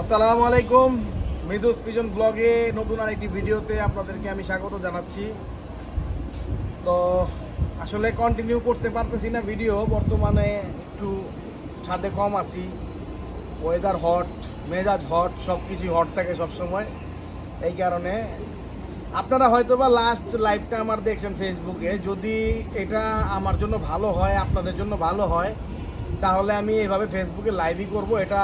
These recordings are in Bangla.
আসসালামু আলাইকুম। মৃদুস পিজন ব্লগে নতুন আরেকটি ভিডিওতে আপনাদেরকে আমি স্বাগত জানাচ্ছি। তো আসলে কন্টিনিউ করতে পারতেছি না ভিডিও বর্তমানে একটু ছাদে কম আছি। ওয়েদার হট মেজাজ হট সব কিছুই হট থাকে সবসময়। এই কারণে আপনারা হয়তো বা লাস্ট লাইভটা আমার দেখছেন ফেসবুকে যদি এটা আমার জন্য ভালো হয়, আপনাদের জন্য ভালো হয়, তাহলে আমি এভাবে ফেসবুকে লাইভই করব। এটা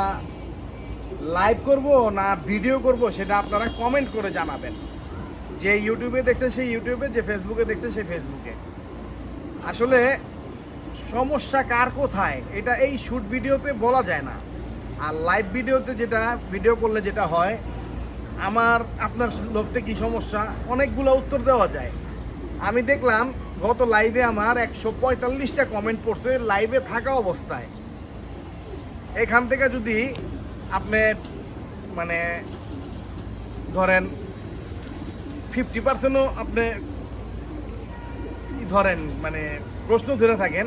লাইভ করব না ভিডিও করব সেটা আপনারা কমেন্ট করে জানাবেন। যে ইউটিউবে দেখছেন সেই ইউটিউবে যে ফেসবুকে দেখছেন সেই ফেসবুকে আসলে সমস্যা কার কোথায়? এটা এই শুট ভিডিওতে বলা যায় না। আর লাইভ ভিডিওতে যেটা ভিডিও করলে যেটা হয়, আমার, আপনার লোকতে কি সমস্যা? অনেকগুলো উত্তর দেওয়া যায়। আমি দেখলাম, গত লাইভে আমার একশো পঁয়তাল্লিশটা কমেন্ট পড়ছে লাইভে থাকা অবস্থায়। এখান থেকে যদি আপনি মানে ধরেন ফিফটি পার্সেন্টও আপনি ধরেন মানে প্রশ্ন ধরে থাকেন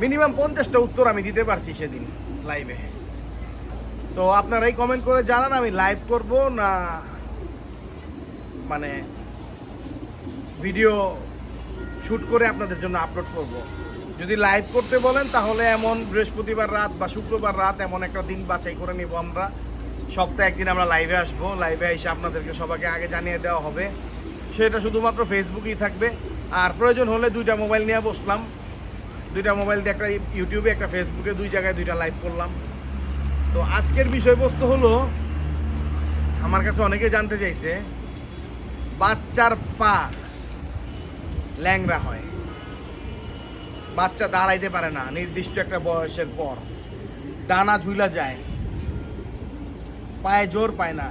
মিনিমাম পঞ্চাশটা উত্তর আমি দিতে পারছি সেদিন লাইভে তো আপনারাই কমেন্ট করে জানান, আমি লাইভ করব না মানে ভিডিও শ্যুট করে আপনাদের জন্য আপলোড করব। যদি লাইভ করতে বলেন, তাহলে এমন বৃহস্পতিবার রাত বা শুক্রবার রাত এমন একটা দিন বাছাই করে নিব আমরা। সপ্তাহে একদিন আমরা লাইভে আসব। লাইভে এসে আপনাদেরকে সবাইকে আগে জানিয়ে দেওয়া হবে। সেটা শুধুমাত্র ফেসবুকেই থাকবে। আর প্রয়োজন হলে দুইটা মোবাইল নিয়ে বসলাম। দুইটা মোবাইল দিয়ে একটা ইউটিউবে একটা ফেসবুকে দুই জায়গায় দুইটা লাইভ করলাম। তো আজকের বিষয়বস্তু হলো, আমার কাছে অনেকে জানতে চাইছে, বাচ্চার পা ল্যাংরা হয়। বাচ্চা দাঁড়াইতে পারে না, নির্দিষ্ট একটা বয়সের পর। ডানা ঝুলা যায়। পায়ে জোর পায় না।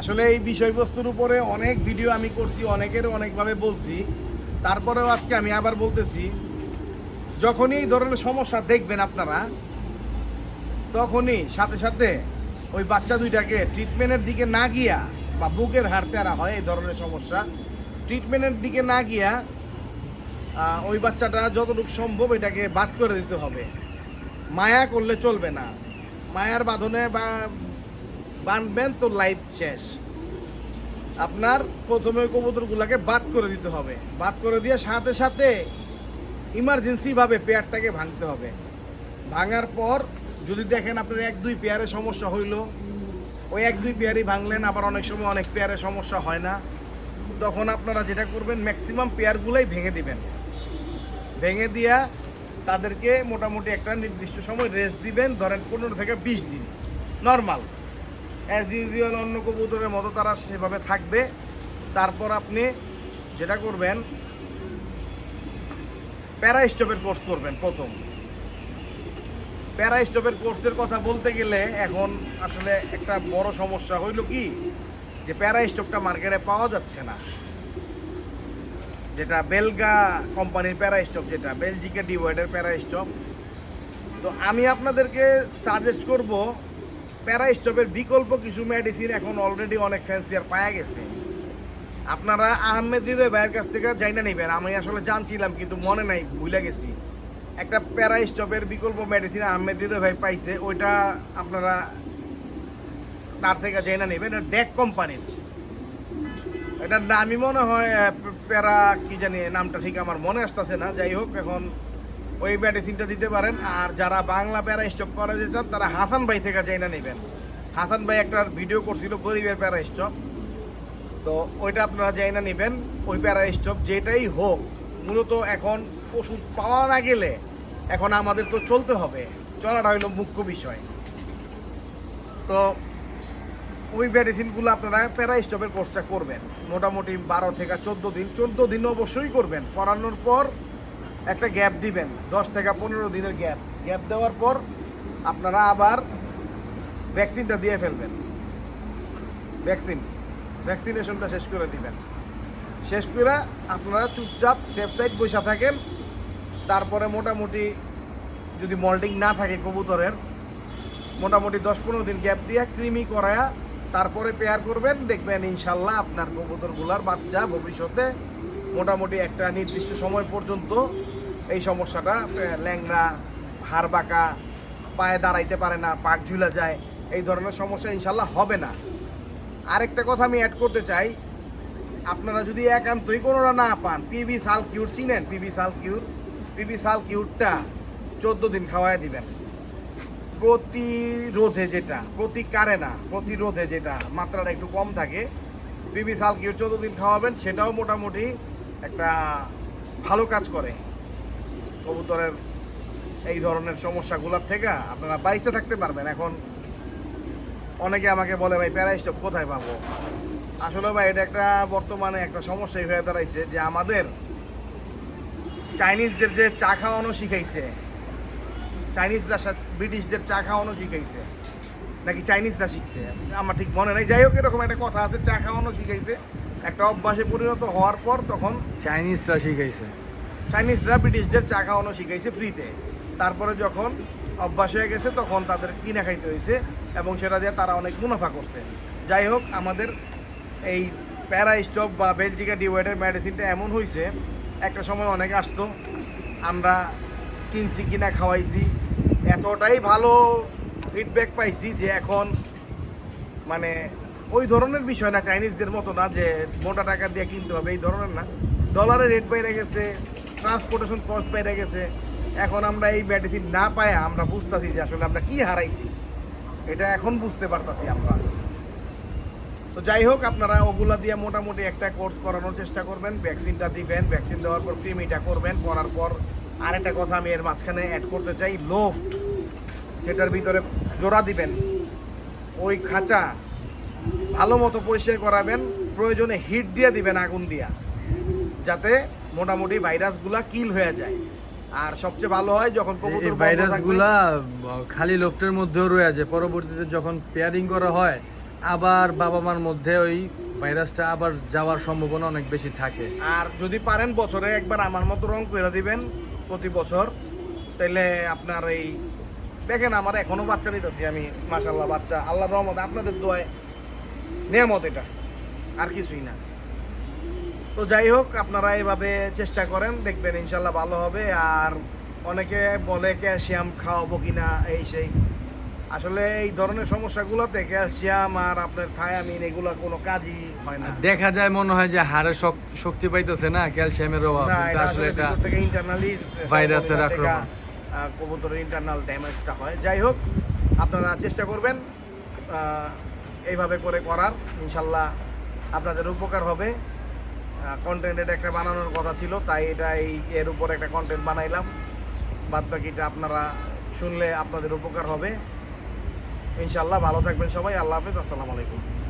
আসলে এই বিষয়বস্তুর উপরে অনেক ভিডিও আমি করছি, অনেকের অনেকভাবে বলছি। তারপরেও আজকে আমি আবার বলতেছি, যখনই এই ধরনের সমস্যা দেখবেন আপনারা, তখনই সাথে সাথে ওই বাচ্চা দুইটাকে ট্রিটমেন্টের দিকে না গিয়া বা বুকের হাড় তেরা হয় এই ধরনের সমস্যা ট্রিটমেন্টের দিকে না গিয়া ওই বাচ্চাটা যতটুকু সম্ভব এটাকে বাদ করে দিতে হবে। মায়া করলে চলবে না। মায়ার বাঁধনে বা বাঁধবেন তো লাইফ শেষ। আপনার প্রথমে কবুতরগুলোকে বাদ করে দিতে হবে। বাদ করে দিয়ে সাথে সাথে ইমার্জেন্সিভাবে পেয়ারটাকে ভাঙতে হবে। ভাঙার পর যদি দেখেন আপনার এক দুই পেয়ারে সমস্যা হইল, ওই এক দুই পেয়ারই ভাঙলেন, আবার অনেক সময় অনেক পেয়ারে সমস্যা হয় না। তখন আপনারা যেটা করবেন ম্যাক্সিমাম পেয়ারগুলোই ভেঙে দিবেন। ভেঙে দিয়া তাদেরকে মোটামুটি একটা নির্দিষ্ট সময় রেস্ট দিবেন, ধরেন পনেরো থেকে বিশ দিন। নর্মাল অ্যাজ ইউজুয়াল অন্য কবুতরের মতো তারা সেভাবে থাকবে। তারপর আপনি যেটা করবেন, প্যারা স্টপের কোর্স করবেন প্রথম। প্যারা স্টপের কোর্সের কথা বলতে গেলে এখন আসলে একটা বড় সমস্যা হইল কি? যে প্যারা স্টপটা মার্কেটে পাওয়া যাচ্ছে না। যেটা বেলগা কোম্পানির প্যারা স্টপ যেটা, বেলজিকের ডিওয়াইডের প্যারা স্টপ তো আমি আপনাদেরকে সাজেস্ট করব, প্যারা স্টপের বিকল্প কিছু মেডিসিন এখন অলরেডি অনেক ফ্যান্সিয়ার পাওয়া গেছে। আপনারা আহমেদ হৃদয় ভাইয়ের কাছ থেকে জাইনা নেবেন, আমি আসলে জানছিলাম কিন্তু মনে নাই, ভুলে গেছি। একটা প্যারা স্টপের বিকল্প মেডিসিন আহমেদ হৃদয় ভাই পাইছে, ওইটা আপনারা তার থেকে জাইনা নেবেন, এটা ডেক কোম্পানির। এটার নামই মনে হয় প্যারা, কি জানি, নামটা ঠিক আমার মনে আসতেছে না। যাই হোক, এখন ওই মেডিসিনটা দিতে পারেন। আর যারা বাংলা প্যারা স্টপ করা যেতে চান, তারা হাসান ভাই থেকে জাইনা নেবেন। হাসান ভাই একটা ভিডিও করছিল গরিবের প্যারা স্টপ তো ওইটা আপনারা যাই না নেবেন, ওই প্যারা স্টপ যেটাই হোক। মূলত এখন ওষুধ পাওয়া না গেলে এখন আমাদের তো চলতে হবে। চলাটা হইল মুখ্য বিষয়। তো ওই মেডিসিনগুলো আপনারা প্যারা স্টপের কোর্সটা করবেন। মোটামুটি বারো থেকে চোদ্দ দিন। চোদ্দ দিন অবশ্যই করবেন। করানোর পর একটা গ্যাপ দিবেন। দশ থেকে পনেরো দিনের গ্যাপ গ্যাপ দেওয়ার পর আপনারা আবার ভ্যাকসিনটা দিয়ে ফেলবেন। ভ্যাকসিন ভ্যাকসিনেশনটা শেষ করে দিবেন। শেষ করে আপনারা চুপচাপ সেফ সাইড বসে থাকেন। তারপরে মোটামুটি যদি মল্টিং না থাকে কবুতরের, মোটামুটি দশ পনেরো দিন গ্যাপ দিয়ে ক্রিমি করায়া তারপরে পেয়ার করবেন, দেখবেন ইনশাল্লাহ আপনার কবুতরগুলার বাচ্চা ভবিষ্যতে মোটামুটি একটা নির্দিষ্ট সময় পর্যন্ত এই সমস্যাটা ল্যাংরা হাড় বাঁকা পায়ে দাঁড়াইতে পারে না, পাক ঝুলা যায়, এই ধরনের সমস্যা ইনশাল্লাহ হবে না। আরেকটা কথা আমি অ্যাড করতে চাই, আপনারা যদি একান্তই কোনোটা না পান পিবি সাল কিউর চিনেন? পিবি সাল কিউর পিবি সাল কিউরটা চোদ্দ দিন খাওয়াই দিবেন। প্রতিরোধে যেটা প্রতিকারে না প্রতিরোধে যেটা, মাত্রাটা একটু কম থাকে। পিবি সাল কিউর চোদ্দ দিন খাওয়াবেন, সেটাও মোটামুটি একটা ভালো কাজ করে। কবুতরের এই ধরনের সমস্যাগুলোর থেকে আপনারা বাইচে থাকতে পারবেন। এখন অনেকে আমাকে বলে, ভাই প্যারাস্টপ কোথায় পাবো? আসলে ভাই, এটা একটা বর্তমানে একটা সমস্যাই হয়ে দাঁড়াইছে যে আমাদের চাইনিজদের যে চা খাওয়ানো শিখাইছে, চাইনিজরা ব্রিটিশদের চা খাওয়ানো শিখাইছে। নাকি চাইনিজরা শিখছে? আমার ঠিক মনে নেই। যাই হোক এরকম একটা কথা আছে চা খাওয়ানো শিখাইছে। একটা অভ্যাসে পরিণত হওয়ার পর তখন চাইনিজরা শিখাইছে। চাইনিজরা ব্রিটিশদের চা খাওয়ানো শিখাইছে ফ্রিতে। তারপরে যখন অভ্যাস হয়ে গেছে তখন তাদের কিনে খাইতে হয়েছে এবং সেটা দিয়ে তারা অনেক মুনাফা করছে। যাই হোক আমাদের এই প্যারা স্টপ বা বেলজিকা ডিওয়াইডের মেডিসিনটা এমন হয়েছে একটা সময় অনেক আসতো আমরা কিনছি কিনা খাওয়াইছি এতটাই ভালো ফিডব্যাক পাইছি যে এখন মানে ওই ধরনের বিষয় না চাইনিজদের মতো না যে মোটা টাকা দিয়ে কিনতে হবে, এই ধরনের না। ডলারের রেট বেড়ে গেছে ট্রান্সপোর্টেশন কস্ট বেড়ে গেছে। এখন আমরা এই মেডিসিন না পায় আমরা বুঝতেছি যে আসলে আমরা কি হারাইছি। এটা এখন বুঝতে পারতাছি আমরা। তো যাই হোক, আপনারা ওগুলা দিয়ে মোটামুটি একটা কোর্স করানোর চেষ্টা করবেন ভ্যাকসিনটা দিবেন ভ্যাকসিন দেওয়ার পর ক্রিমিটা করবেন, করার পর আরেকটা কথা আমি এর মাঝখানে অ্যাড করতে চাই লোফট যেটার ভিতরে জোড়া দিবেন ওই খাঁচা ভালো মতো পরিষ্কার করাবেন প্রয়োজনে হিট দিয়ে দিবেন আগুন দিয়া যাতে মোটামুটি ভাইরাসগুলা কিল হয়ে যায়। আর সবচেয়ে ভালো হয় যখন এই ভাইরাসগুলা খালি লোফটের মধ্যেও রয়ে যায় পরবর্তীতে যখন পেয়ারিং করা হয় আবার বাবা মার মধ্যে ওই ভাইরাসটা আবার যাওয়ার সম্ভাবনা অনেক বেশি থাকে। আর যদি পারেন বছরে একবার আমার মতো রং করে দিবেন প্রতি বছর। তাইলে আপনার এই, দেখেন আমার এখনও বাচ্চা নিতেছি আমি মাসাল্লাহ বাচ্চা। আল্লাহ রহমত আপনাদের দোয়ায় নিয়ামত এটা, আর কিছুই না। তো যাই হোক, আপনারা এভাবে চেষ্টা করেন, দেখবেন ইনশাল্লাহ ভালো হবে। আর অনেকে বলে ক্যালসিয়াম খাওয়াবো কিনা, এই সেই। আসলে এই ধরনের সমস্যাগুলোতে ক্যালসিয়াম আর আপনার থায়ামিন এগুলো কোনো কাজই হয় না। দেখা যায় মনে হয় যে হাড়ে শক্তি পাইতেছে না ক্যালসিয়ামের অভাব। আসলে এটা ইন্টারনালি ভাইরাসের আক্রমণ। কবুতরের ইন্টারনাল ড্যামেজটা হয়। যাই হোক আপনারা চেষ্টা করবেন এইভাবে করে করার। ইনশাল্লাহ আপনাদের উপকার হবে। কন্টেন্টের একটা বানানোর কথা ছিল তাই এটা এই এর উপর একটা কন্টেন্ট বানাইলাম। বাদ বাকিটা আপনারা শুনলে আপনাদের উপকার হবে। ইনশাল্লাহ ভালো থাকবেন সবাই। আল্লাহ হাফেজ আসসালামু আলাইকুম।